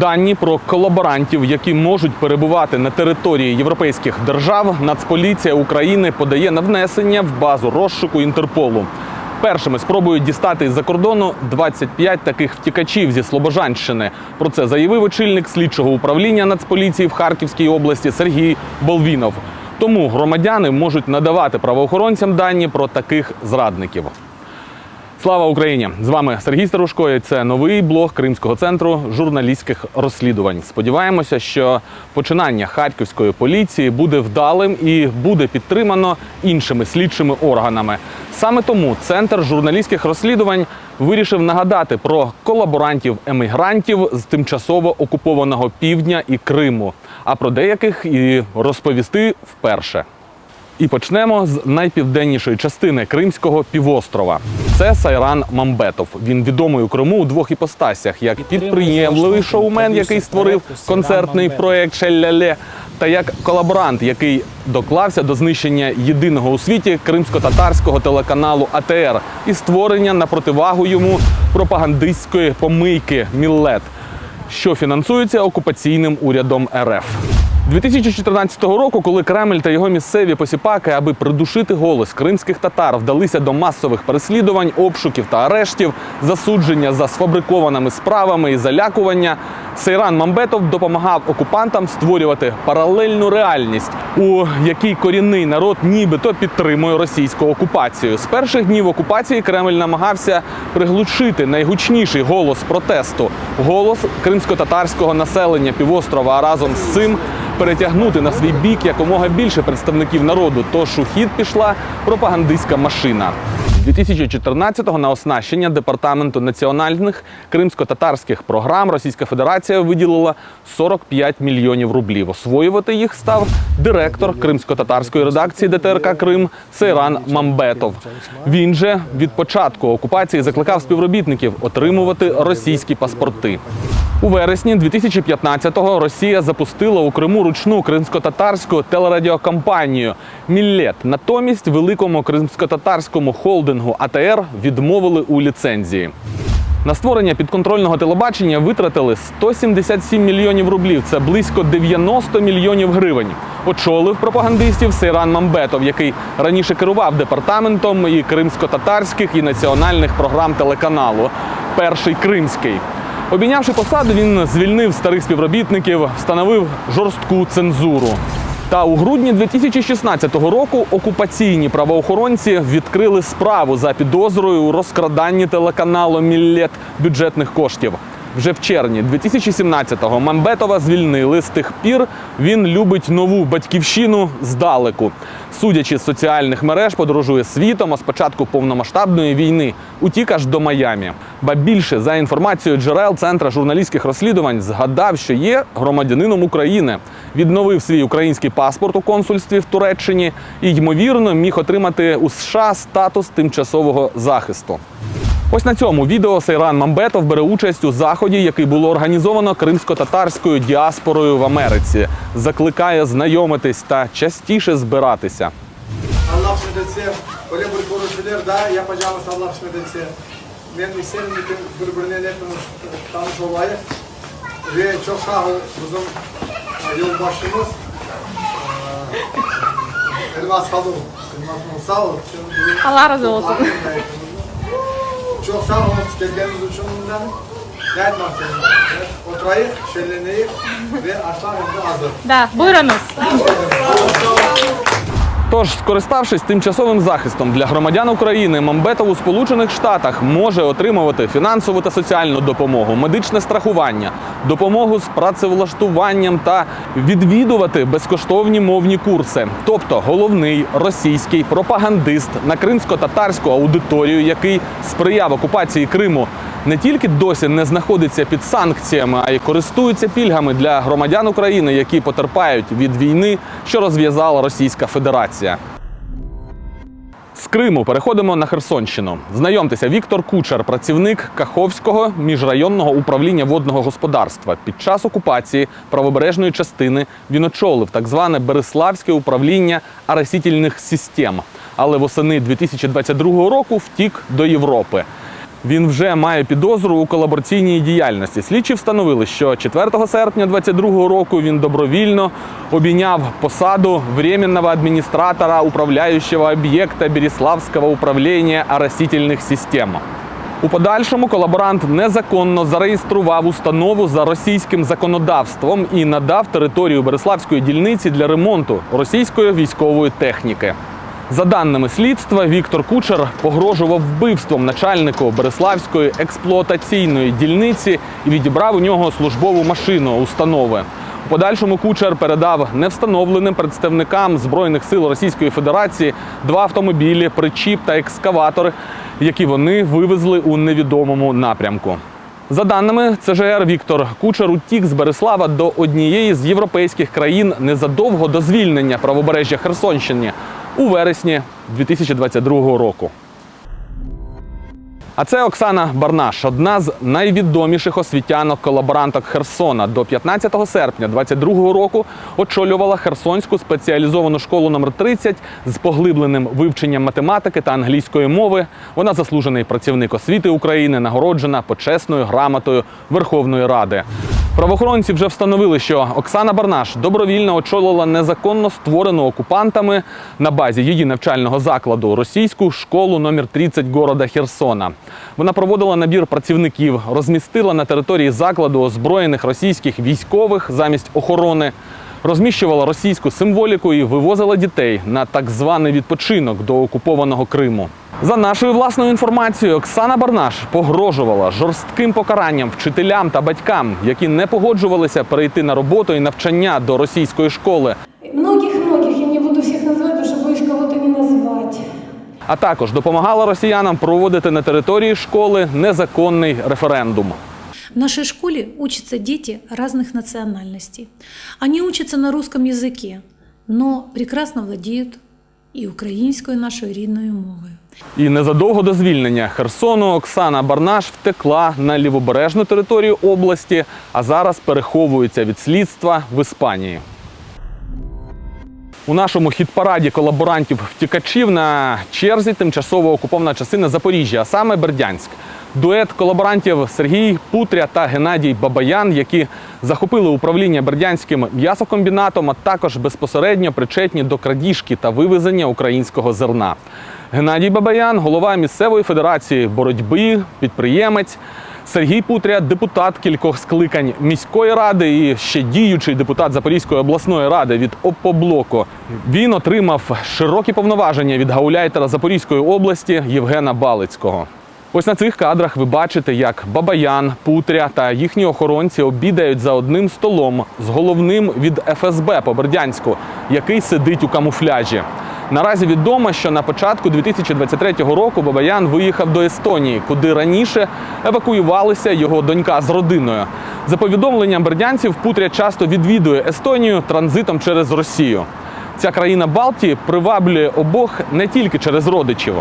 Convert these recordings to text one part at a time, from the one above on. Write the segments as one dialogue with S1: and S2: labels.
S1: Дані про колаборантів, які можуть перебувати на території європейських держав, Нацполіція України подає на внесення в базу розшуку Інтерполу. Першими спробують дістати з-за кордону 25 таких втікачів зі Слобожанщини. Про це заявив очільник слідчого управління Нацполіції в Харківській області Сергій Болвінов. Тому громадяни можуть надавати правоохоронцям дані про таких зрадників. Слава Україні! З вами Сергій Старушко. і Це новий блог Кримського центру журналістських розслідувань. Сподіваємося, що починання харківської поліції буде вдалим і буде підтримано іншими слідчими органами. Саме тому центр журналістських розслідувань вирішив нагадати про колаборантів-емігрантів з тимчасово окупованого півдня і Криму, а про деяких і розповісти вперше. І почнемо з найпівденнішої частини Кримського півострова. Це Сайран Мамбетов. Він відомий у Криму у двох іпостасях: як підприємливий шоумен, який створив концертний проект Шелляле, та як колаборант, який доклався до знищення єдиного у світі кримсько-татарського телеканалу АТР і створення на противагу йому пропагандистської помийки Міллет, що фінансується окупаційним урядом РФ. 2014 року, коли Кремль та його місцеві посіпаки, аби придушити голос кримських татар, вдалися до масових переслідувань, обшуків та арештів, засудження за сфабрикованими справами і залякування, Сейран Мамбетов допомагав окупантам створювати паралельну реальність, у якій корінний народ нібито підтримує російську окупацію. З перших днів окупації Кремль намагався приглушити найгучніший голос протесту голос кримсько-татарського населення півострова. А разом з цим перетягнути на свій бік якомога більше представників народу. Тож у хід пішла пропагандистська машина. 2014-го на оснащення департаменту національних кримсько-татарських програм Російська Федерація виділила 45 мільйонів рублів. Освоювати їх став директор кримсько-татарської редакції ДТРК Крим Сейран Мамбетов. Він же від початку окупації закликав співробітників отримувати російські паспорти. У вересні 2015-го Росія запустила у Криму ручну кримсько-татарську телерадіокампанію Міллет. Натомість великому кримсько-татарському холдингу АТР відмовили у ліцензії. На створення підконтрольного телебачення витратили 177 мільйонів рублів. Це близько 90 мільйонів гривень. Очолив пропагандистів Сейран Мамбетов, який раніше керував департаментом і кримсько-татарських і національних програм телеканалу. Перший кримський. Обійнявши посаду, він звільнив старих співробітників, встановив жорстку цензуру. Та у грудні 2016 року окупаційні правоохоронці відкрили справу за підозрою у розкраданні телеканалу Міллет бюджетних коштів. Вже в червні 2017-го Мамбетова звільнили. З тих пір він любить нову батьківщину здалеку. Судячи з соціальних мереж, подорожує світом, а з повномасштабної війни утік аж до Майамі. Ба більше за інформацією джерел Центра журналістських розслідувань згадав, що є громадянином України. Відновив свій український паспорт у консульстві в Туреччині і, ймовірно, міг отримати у США статус тимчасового захисту. Ось на цьому відео Сейран Мамбетов бере участь у заході, який було організовано кримсько-татарською діаспорою в Америці. Закликає знайомитись та частіше збиратися.
S2: Şüphesi, böyle bir konuşulur da yapacağımız Allah şüphesi. Ben isterim ki birbirine tanış olayı. Ve çok sağ ol bizim e, yolbaşımız. Elmas Kadın. Elmas Hanım, sağ ol.
S3: Allah razı olsun.
S2: Çok sağ olun. Kendiniz uçumundan ne etmek? Oturayım, şenleneyim ve aslan hazır.
S3: Da, buyurunuz.
S1: Тож, скориставшись тимчасовим захистом для громадян України, Мамбетов у Сполучених Штатах може отримувати фінансову та соціальну допомогу, медичне страхування, допомогу з працевлаштуванням та відвідувати безкоштовні мовні курси. Тобто головний російський пропагандист на кримсько-татарську аудиторію, який сприяв окупації Криму, не тільки досі не знаходиться під санкціями, а й користується пільгами для громадян України, які потерпають від війни, що розв'язала Російська Федерація. З Криму переходимо на Херсонщину. Знайомтеся, Віктор Кучер, працівник Каховського міжрайонного управління водного господарства. Під час окупації правобережної частини він очолив так зване Береславське управління аресітельних систем. Але восени 2022 року втік до Європи. Він вже має підозру у колабораційній діяльності. Слідчі встановили, що 4 серпня 22 року він добровільно обійняв посаду временного адміністратора управляючого об'єкта Беріславського управління оросительних систем. У подальшому колаборант незаконно зареєстрував установу за російським законодавством і надав територію Береславської дільниці для ремонту російської військової техніки. За даними слідства, Віктор Кучер погрожував вбивством начальнику Береславської експлуатаційної дільниці і відібрав у нього службову машину установи. У подальшому кучер передав невстановленим представникам збройних сил Російської Федерації два автомобілі, причіп та екскаватор, які вони вивезли у невідомому напрямку. За даними ЦЖР, Віктор Кучер утік з Береслава до однієї з європейських країн незадовго до звільнення правобережжя Херсонщини у вересні 2022 року. А це Оксана Барнаш, одна з найвідоміших освітянок-колаборанток Херсона. До 15 серпня 22 року очолювала Херсонську спеціалізовану школу номер 30 з поглибленим вивченням математики та англійської мови. Вона заслужений працівник освіти України, нагороджена почесною грамотою Верховної Ради. Правоохоронці вже встановили, що Оксана Барнаш добровільно очолила незаконно створену окупантами на базі її навчального закладу російську школу номер 30 города Херсона. Вона проводила набір працівників, розмістила на території закладу озброєних російських військових замість охорони, розміщувала російську символіку і вивозила дітей на так званий відпочинок до окупованого Криму. За нашою власною інформацією, Оксана Барнаш погрожувала жорстким покаранням вчителям та батькам, які не погоджувалися перейти на роботу і навчання до російської школи,
S3: Многих-многих, я не буду всех называть, потому боюсь кого-то не назвать.
S1: а також допомагала росіянам проводити на території школи незаконний референдум.
S4: В нашей школе учатся дети разных национальностей. Они учатся на русском языке, но прекрасно владеют и українською нашою рідною мовою.
S1: І незадовго до звільнення Херсону Оксана Барнаш втекла на лівобережну територію області, а зараз переховується від слідства в Іспанії. У нашому хіт-параді колаборантів втікачів на черзі тимчасово окупована частина Запоріжжя, а саме Бердянськ. Дует колаборантів Сергій Путря та Геннадій Бабаян, які захопили управління бердянським м'ясокомбінатом, а також безпосередньо причетні до крадіжки та вивезення українського зерна. Геннадій Бабаян, голова місцевої федерації боротьби, підприємець. Сергій Путря, депутат кількох скликань міської ради і ще діючий депутат Запорізької обласної ради від ОПОБЛОКу. Він отримав широкі повноваження від гауляйтера Запорізької області Євгена Балицького. Ось на цих кадрах ви бачите, як Бабаян, Путря та їхні охоронці обідають за одним столом з головним від ФСБ по Бердянську, який сидить у камуфляжі. Наразі відомо, що на початку 2023 року Бабаян виїхав до Естонії, куди раніше евакуювалися його донька з родиною. За повідомленням бердянців, Путря часто відвідує Естонію транзитом через Росію. Ця країна Балтії приваблює обох не тільки через родичів.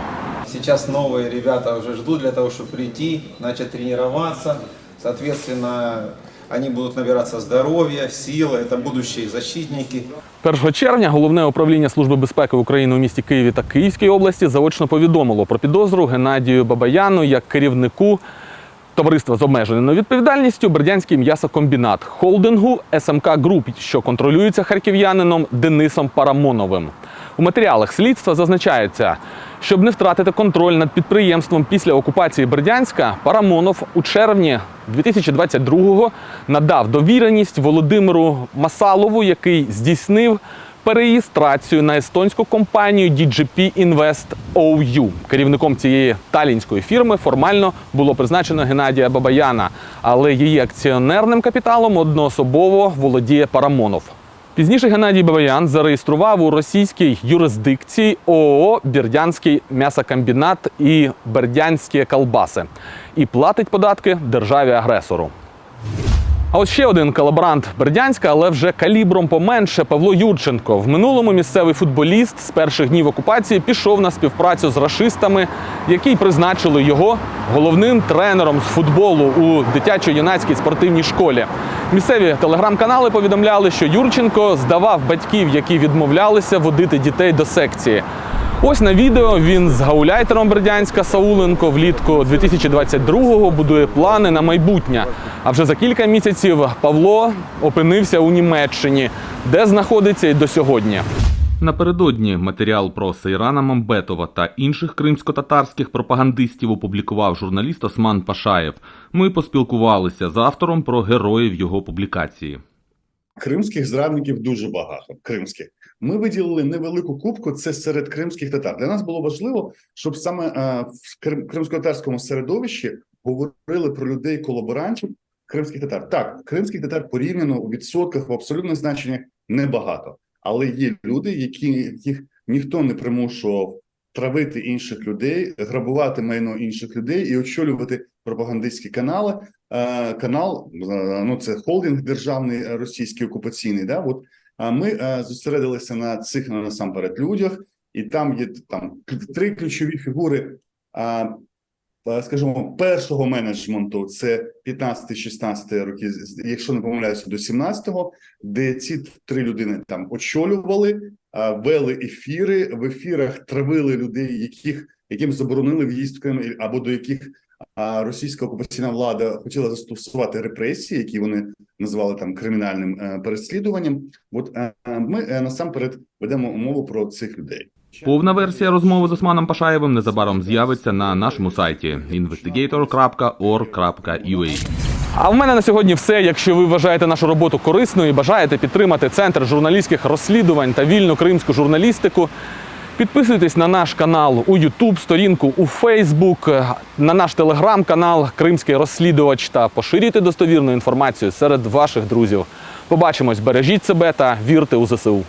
S5: Сейчас новые ребята уже ждут для того, чтобы прийти, начать тренироваться. Соответственно, они будут набираться здоровья, силы. Это будущие защитники.
S1: 1 червня головне управління Служби безпеки України у місті Києві та Київській області заочно повідомило про підозру Геннадію Бабаяну як керівнику товариства з обмеженою відповідальністю Бердянський м'ясокомбінат холдингу СМК Груп, що контролюється харків'янином Денисом Парамоновим. У матеріалах слідства зазначається, щоб не втратити контроль над підприємством після окупації Бердянська, Парамонов у червні 2022-го надав довіреність Володимиру Масалову, який здійснив переєстрацію на естонську компанію DGP Invest OU. Керівником цієї талінської фірми формально було призначено Геннадія Бабаяна, але її акціонерним капіталом одноособово володіє Парамонов. Пізніше Геннадій Бабаян зареєстрував у російській юрисдикції ООО Бердянський м'ясокомбінат і Бердянські колбаси і платить податки державі-агресору. А от ще один колаборант Бердянська, але вже калібром поменше Павло Юрченко. В минулому місцевий футболіст з перших днів окупації пішов на співпрацю з рашистами, які призначили його головним тренером з футболу у дитячо-юнацькій спортивній школі. Місцеві телеграм-канали повідомляли, що Юрченко здавав батьків, які відмовлялися водити дітей до секції. Ось на відео він з гауляйтером Бердянська Сауленко влітку 2022-го будує плани на майбутнє. А вже за кілька місяців Павло опинився у Німеччині, де знаходиться і до сьогодні. Напередодні матеріал про Сейрана Мамбетова та інших кримсько-татарських пропагандистів опублікував журналіст Осман Пашаєв. Ми поспілкувалися з автором про героїв його публікації.
S6: Кримських зрадників дуже багато. Кримських ми виділили невелику кубку. Це серед кримських татар. Для нас було важливо, щоб саме е, в крим- кримсько-татарському середовищі говорили про людей колаборантів кримських татар. Так, кримських татар порівняно у відсотках в абсолютних значеннях небагато, але є люди, які яких ніхто не примушував травити інших людей, грабувати майно інших людей і очолювати пропагандистські канали. Е, канал, е, ну це холдинг державний російський окупаційний. Да, от а ми е, зосередилися на цих насамперед людях, і там є там три ключові фігури. Е, скажімо, першого менеджменту це 15-16 роки, якщо не помиляюся, до 17-го, де ці три людини там очолювали, вели ефіри в ефірах, травили людей, яких яким заборонили в'їзд в Крим або до яких а російська окупаційна влада хотіла застосувати репресії, які вони називали там кримінальним е, переслідуванням. От е, е, ми е, насамперед ведемо мову про цих людей.
S1: Повна версія розмови з Османом Пашаєвим незабаром з'явиться на нашому сайті investigator.org.ua. А в мене на сьогодні все. Якщо ви вважаєте нашу роботу корисною і бажаєте підтримати центр журналістських розслідувань та вільну кримську журналістику. Підписуйтесь на наш канал у YouTube, сторінку у Facebook, на наш телеграм-канал Кримський розслідувач та поширюйте достовірну інформацію серед ваших друзів. Побачимось, бережіть себе та вірте у ЗСУ.